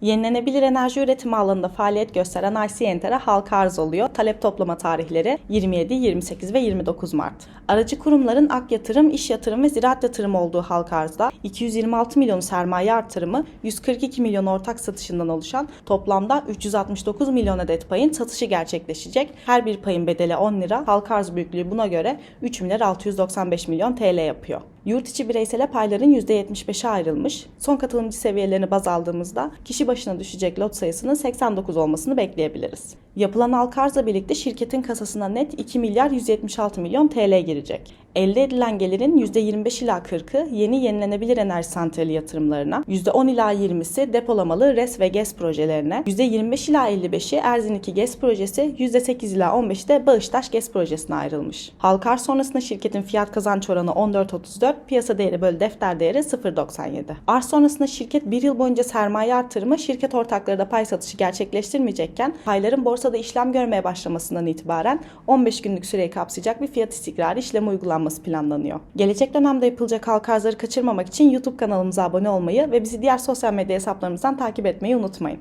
Yenilenebilir enerji üretimi alanında faaliyet gösteren IC Enter'e halka arz oluyor. Talep toplama tarihleri 27, 28 ve 29 Mart. Aracı kurumların ak yatırım, iş yatırım ve ziraat yatırım olduğu halka arzda 226 milyon sermaye artırımı, 142 milyon ortak satışından oluşan toplamda 369 milyon adet payın satışı gerçekleşecek. Her bir payın bedeli 10 lira. Halka arz büyüklüğü buna göre 3 milyar 695 milyon TL yapıyor. Yurt içi bireysele payların %75'e ayrılmış. Son katılımcı seviyelerini baz aldığımızda kişi başına düşecek lot sayısının 89 olmasını bekleyebiliriz. Yapılan halka arzla birlikte şirketin kasasına net 2 milyar 176 milyon TL girecek. Elde edilen gelirin %25 ila 40'ı yeni yenilenebilir enerji santrali yatırımlarına, %10 ila 20'si depolamalı RES ve GES projelerine, %25 ila 55'i Erzin 2 GES projesi, %8 ila 15'i de Bağıştaş GES projesine ayrılmış. Halka arz sonrasında şirketin fiyat kazanç oranı 14.34, piyasa değeri bölü defter değeri 0.97. Arz sonrasında şirket bir yıl boyunca sermaye artırımı, şirket ortakları da pay satışı gerçekleştirmeyecekken payların borsada işlem görmeye başlamasından itibaren 15 günlük süreyi kapsayacak bir fiyat istikrarı işlemi uygulanması planlanıyor. Gelecek dönemde yapılacak halka arzları kaçırmamak için YouTube kanalımıza abone olmayı ve bizi diğer sosyal medya hesaplarımızdan takip etmeyi unutmayın.